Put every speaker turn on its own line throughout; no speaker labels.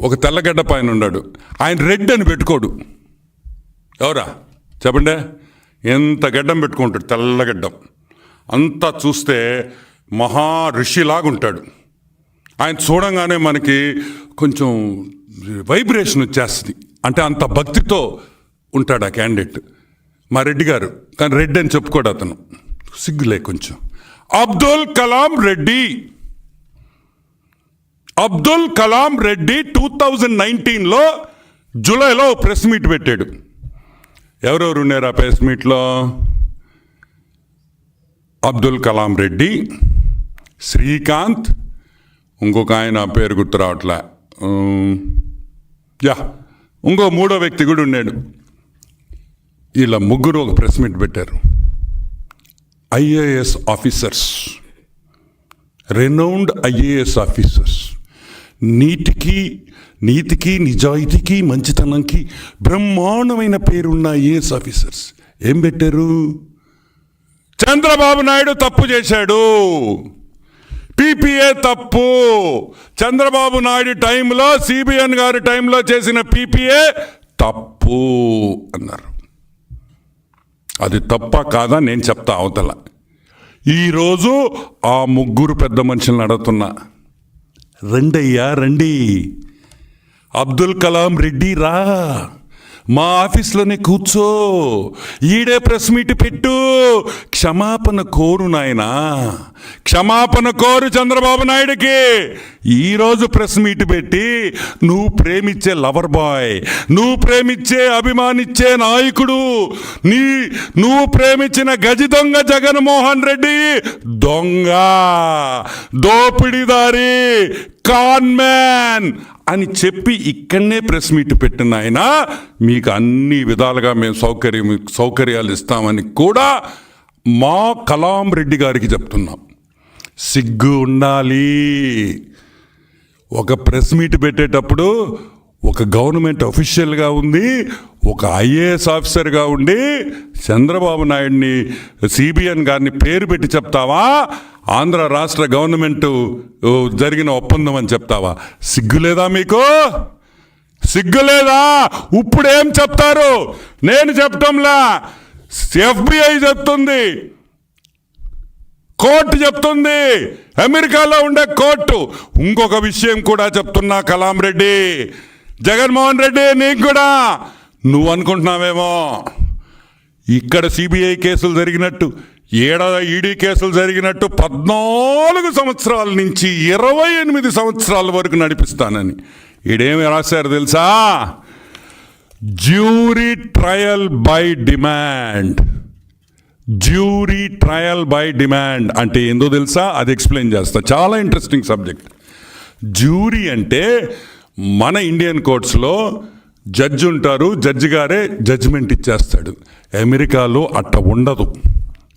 ఒక తెల్లగడ్డ పైన ఉన్నాడు. ఆయన రెడ్ అని పెట్టుకోడు. ఎవరా? చెప్పండి. ఎంత గడ్డం పెట్టుకుంటాడు తెల్లగడ్డం. అంతా చూస్తే మహా ఋషిలాగా ఉంటాడు ఆయన చూడంగానే మనకి కొంచెం వైబ్రేషన్ వచ్చేస్తుంది. అంటే అంత భక్తితో ఉంటాడు ఆ క్యాండిడేట్. మా రెడ్డి గారు కానీ రెడ్డి అని చెప్పుకోడు అతను. సిగ్గులే కొంచెం. అబ్దుల్ కలాం రెడ్డి. అబ్దుల్ కలాం రెడ్డి టూ థౌజండ్ నైన్టీన్లో జూలైలో ప్రెస్ మీట్ పెట్టాడు. ఎవరెవరు ఉన్నారు ఆ ప్రెస్ మీట్లో? అబ్దుల్ కలాం రెడ్డి శ్రీకాంత్ ఇంకొక ఆయన పేరు గుర్తు రావట్లే. యా ఇంకో మూడో వ్యక్తి కూడా ఉన్నాడు. ఇలా ముగ్గురు ఒక ప్రెస్ మీట్ పెట్టారు. IAS officers. Renowned IAS officers. నీటికి నీతికి నిజాయితీకి మంచితనంకి బ్రహ్మాండమైన పేరున్న ఐఏఎస్ ఆఫీసర్స్. ఏం పెట్టారు? చంద్రబాబు నాయుడు తప్పు చేశాడు. పీపీఏ తప్పు. చంద్రబాబు నాయుడు టైంలో సిబిఎన్ గారి టైంలో చేసిన పీపీఏ తప్పు అన్నారు. అది తప్ప కాదా నేను చెప్తా అవతల. ఈరోజు ఆ ముగ్గురు పెద్ద మనుషులను అడుగుతున్నా. రండయ్యా రండి అబ్దుల్ కలాం రెడ్డి రా మా ఆఫీస్లోనే కూర్చో. ఈడే ప్రెస్ మీట్ పెట్టు. క్షమాపణ కోరు నాయనా. క్షమాపణ కోరు చంద్రబాబు నాయుడికి. ఈరోజు ప్రెస్ మీట్ పెట్టి నువ్వు ప్రేమించే లవర్ బాయ్ నువ్వు ప్రేమించే అభిమానిచ్చే నాయకుడు నీ నువ్వు ప్రేమించిన గజి దొంగ జగన్మోహన్ రెడ్డి దొంగ. దోపిడిదారి కాన్మ్యాన్ అని చెప్పి ఇక్కడనే ప్రెస్ మీట్ పెట్టిన ఆయన. మీకు అన్ని విధాలుగా మేము సౌకర్యం సౌకర్యాలు ఇస్తామని కూడా మా కలాం రెడ్డి గారికి చెప్తున్నాం. సిగ్గు ఉండాలి. ఒక ప్రెస్ మీట్ పెట్టేటప్పుడు ఒక గవర్నమెంట్ అఫీషియల్గా ఉంది ఒక ఐఏఎస్ ఆఫీసర్గా ఉండి చంద్రబాబు నాయుడిని సిబిఎన్ గారిని పేరు పెట్టి చెప్తావా? ఆంధ్ర రాష్ట్ర గవర్నమెంట్ జరిగిన ఒప్పందం అని చెప్తావా? సిగ్గులేదా మీకు? సిగ్గులేదా? ఇప్పుడేం చెప్తారు? నేను చెప్పటంలా. ఎఫ్బిఐ చెప్తుంది. కోర్టు చెప్తుంది. అమెరికాలో ఉండే కోర్టు. ఇంకొక విషయం కూడా చెప్తున్నా కలాం రెడ్డి. జగన్మోహన్ రెడ్డి నీకు కూడా. నువ్వు అనుకుంటున్నావేమో? ఇక్కడ సిబిఐ కేసులు జరిగినట్టు. ఏడాది ఈడీ కేసులు జరిగినట్టు పద్నాలుగు సంవత్సరాల నుంచి ఇరవై ఎనిమిది సంవత్సరాల వరకు నడిపిస్తానని. ఈడేమి రాశారు తెలుసా? Jury trial by demand. Jury trial by demand అంటే ఏందో తెలుసా? అది ఎక్స్ప్లెయిన్ చేస్తా. చాలా ఇంట్రెస్టింగ్ సబ్జెక్ట్. జ్యూరీ అంటే మన ఇండియన్ కోర్ట్స్లో జడ్జి ఉంటారు జడ్జి గారే జడ్జిమెంట్ ఇచ్చేస్తాడు. అమెరికాలో అట్ట ఉండదు.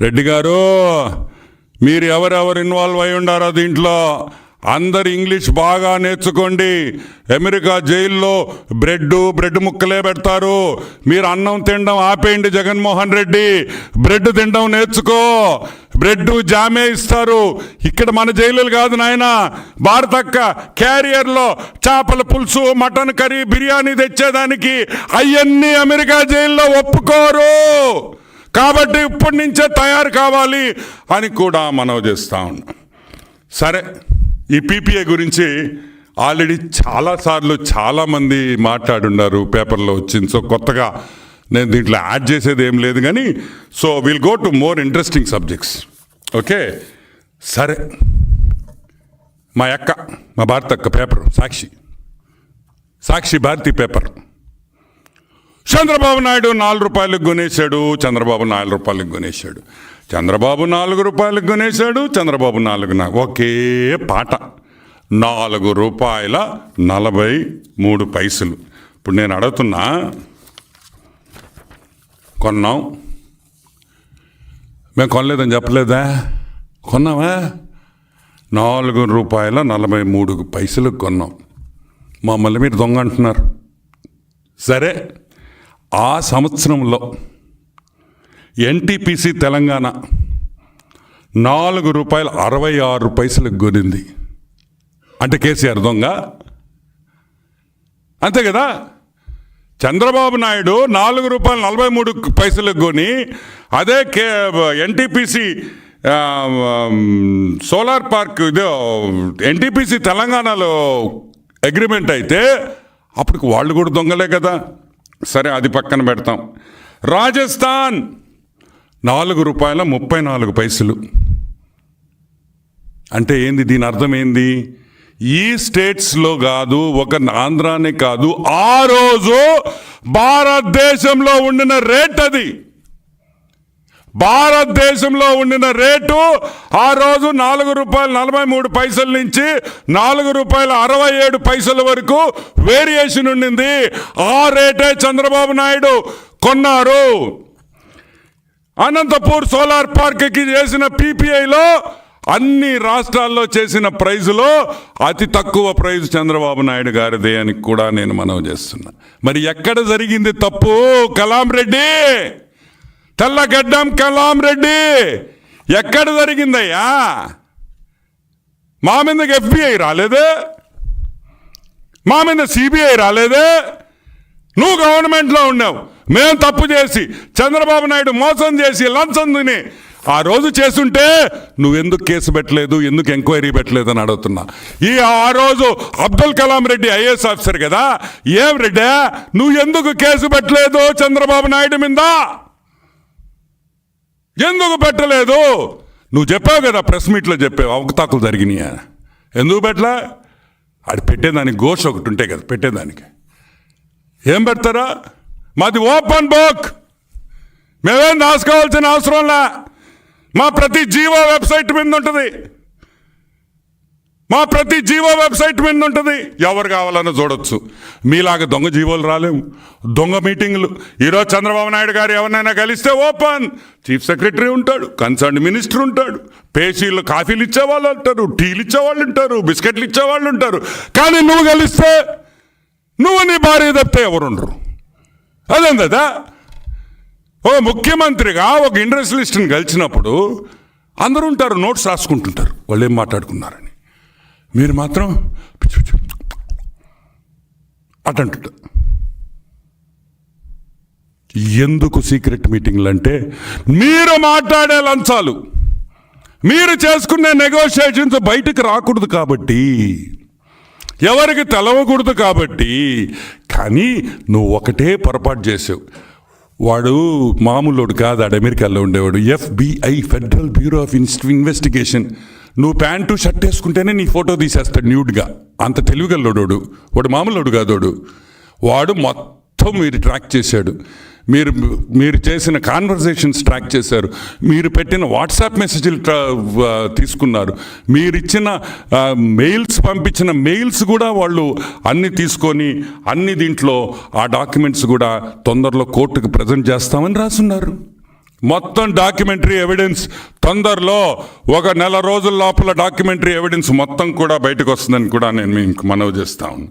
రెడ్డి గారు మీరు ఎవరెవరు ఇన్వాల్వ్ అయి ఉండారో దీంట్లో? అందరు ఇంగ్లీష్ బాగా నేర్చుకోండి. అమెరికా జైల్లో బ్రెడ్ బ్రెడ్ ముక్కలే పెడతారు. మీరు అన్నం తినడం ఆపేయండి జగన్మోహన్ రెడ్డి. బ్రెడ్ తినడం నేర్చుకో. బ్రెడ్ జామే ఇస్తారు. ఇక్కడ మన జైలులు కాదు నాయన. భారతక్క క్యారియర్లో చేపల పులుసు మటన్ కర్రీ బిర్యానీ తెచ్చేదానికి అవన్నీ అమెరికా జైల్లో ఒప్పుకోరు. కాబట్టి ఇప్పటి నుంచే తయారు కావాలి అని కూడా మనవి చేస్తా ఉన్నాం. సరే ఈ పీపీఏ గురించి ఆల్రెడీ చాలాసార్లు చాలామంది మాట్లాడున్నారు పేపర్లో వచ్చింది. సో కొత్తగా నేను దీంట్లో యాడ్ చేసేది ఏం లేదు కానీ so will go to more interesting subjects okay? సరే. మా అక్క మా భారత అక్క పేపర్ సాక్షి. సాక్షి భారతి పేపర్. చంద్రబాబు నాయుడు నాలుగు రూపాయలకు కొనేశాడు చంద్రబాబు నాలుగు రూపాయలకు కొనేశాడు. చంద్రబాబు నాలుగు రూపాయలకు కొనేశాడు చంద్రబాబు నాలుగు నా- ఒకే పాట. నాలుగు రూపాయల నలభై మూడు పైసలు. ఇప్పుడు నేను అడుగుతున్నా కొన్నాం. మేము కొనలేదని చెప్పలేదా? కొన్నావా? నాలుగు రూపాయల నలభై మూడు పైసలకు కొన్నాం. మమ్మల్ని మీరు దొంగ అంటున్నారు. సరే. ఆ సంవత్సరంలో ఎన్టీపీసీ తెలంగాణ నాలుగు రూపాయల అరవై ఆరు పైసలకు కొనింది. అంటే కేసీఆర్ దొంగ? అంతే కదా? చంద్రబాబు నాయుడు నాలుగు రూపాయలు నలభై మూడు పైసలకు కొని అదే కే ఎన్టీపీసీ సోలార్ పార్క్ ఇది ఎన్టీపీసీ తెలంగాణలో అగ్రిమెంట్ అయితే అప్పటికి వాళ్ళు కూడా దొంగలే కదా. సరే అది పక్కన పెడతాం. రాజస్థాన్! నాలుగు రూపాయల ముప్పై నాలుగు పైసలు. అంటే ఏంది దీని అర్థం ఏంది? ఈ స్టేట్స్లో కాదు ఒక ఆంధ్రానే కాదు ఆ రోజు భారతదేశంలో ఉండిన రేట్ అది. భారతదేశంలో ఉండిన రేటు ఆ రోజు నాలుగు రూపాయల నలభై మూడు పైసల నుంచి నాలుగు రూపాయల అరవై ఏడు పైసల వరకు వేరియేషన్ ఉండింది. ఆ రేటే చంద్రబాబు నాయుడు కొన్నారు. అనంతపూర్ సోలార్ పార్క్కి చేసిన పీపీఐలో అన్ని రాష్ట్రాల్లో చేసిన ప్రైజులో అతి తక్కువ ప్రైజ్ చంద్రబాబు నాయుడు గారిదే అని కూడా నేను మనవి చేస్తున్నా. మరి ఎక్కడ జరిగింది తప్పు కలాం రెడ్డి? తెల్లగడ్డం కలాం రెడ్డి. ఎక్కడ జరిగిందయ్యా? మా మీదకి ఎఫ్బిఐ రాలేదే? మా మీద సిబిఐ రాలేదే? నువ్వు గవర్నమెంట్లో ఉన్నావు. మేము తప్పు చేసి చంద్రబాబు నాయుడు మోసం చేసి లంచం తిని ఆ రోజు చేసుంటే నువ్వెందుకు కేసు పెట్టలేదు? ఎందుకు ఎంక్వైరీ పెట్టలేదు అని అడుగుతున్నా. ఈ ఆ రోజు అబ్దుల్ కలాం రెడ్డి ఐఏఎస్ ఆఫీసర్ కదా. ఏం రెడ్డి? నువ్వు ఎందుకు కేసు పెట్టలేదు చంద్రబాబు నాయుడు మీద? ఎందుకు పెట్టలేదు? నువ్వు చెప్పావు కదా ప్రెస్ మీట్లో చెప్పావు అవకతాకులు జరిగినాయా? ఎందుకు పెట్టలే? అది పెట్టేదానికి ఘోష ఒకటి ఉంటే కదా పెట్టేదానికి ఏం పెడతారా? మాది ఓపెన్ బుక్. మేమేం రాసుకోవాల్సిన అవసరంలా మా ప్రతి జీవో వెబ్సైట్ మీద ఉంటుంది. మా ప్రతి జీవో వెబ్సైట్ మీద ఉంటుంది. ఎవరు కావాలన్నా చూడొచ్చు. మీలాగా దొంగ జీవోలు రాలేము. దొంగ మీటింగ్లు. ఈరోజు చంద్రబాబు నాయుడు గారు ఎవరినైనా కలిస్తే ఓపెన్. చీఫ్ సెక్రటరీ ఉంటాడు కన్సర్న్ మినిస్టర్ ఉంటాడు పేషీలు కాఫీలు ఇచ్చేవాళ్ళు ఉంటారు టీలు ఇచ్చేవాళ్ళు ఉంటారు బిస్కెట్లు ఇచ్చేవాళ్ళు ఉంటారు. కానీ నువ్వు కలిస్తే నువ్వు నీ భార్య తప్పితే ఎవరుండరు? అదేందా ఓ ముఖ్యమంత్రిగా ఒక ఇండస్ట్రియలిస్ట్ని కలిసినప్పుడు అందరూ ఉంటారు నోట్స్ రాసుకుంటుంటారు. వాళ్ళు ఏం మాట్లాడుకున్నారని. మీరు మాత్రం పిచ్చి పిచ్చి ఎందుకు సీక్రెట్ మీటింగ్లు అంటే మీరు మాట్లాడే లంచాలు మీరు చేసుకునే నెగోషియేషన్స్ బయటకు రాకూడదు కాబట్టి ఎవరికి తెలవకూడదు కాబట్టి కానీ నువ్వు ఒకటే పొరపాటు చేసావు. వాడు మామూలుడు కాదు ఆడు అమెరికాలో ఉండేవాడు FBI federal bureau of investigation. నువ్వు ప్యాంటు షర్ట్ వేసుకుంటేనే నీ ఫోటో తీసేస్తాడు న్యూడ్గా. అంత తెలివిగల్లోడు వాడు మామూలుడు కాదోడు. వాడు మొత్తం మీరు ట్రాక్ చేశాడు. మీరు మీరు చేసిన కాన్వర్జేషన్స్ ట్రాక్ చేశారు. మీరు పెట్టిన వాట్సాప్ మెసేజ్లు ట్రా- తీసుకున్నారు. మీరు ఇచ్చిన మెయిల్స్ పంపించిన మెయిల్స్ కూడా వాళ్ళు అన్ని తీసుకొని అన్ని దీంట్లో ఆ డాక్యుమెంట్స్ కూడా తొందరలో కోర్టుకు ప్రజెంట్ చేస్తామని రాసున్నారు. మొత్తం డాక్యుమెంటరీ ఎవిడెన్స్ తొందరలో ఒక నెల రోజుల లోపల డాక్యుమెంటరీ ఎవిడెన్స్ మొత్తం కూడా బయటకు వస్తుందని కూడా నేను మీకు మనవి చేస్తా ఉన్నాను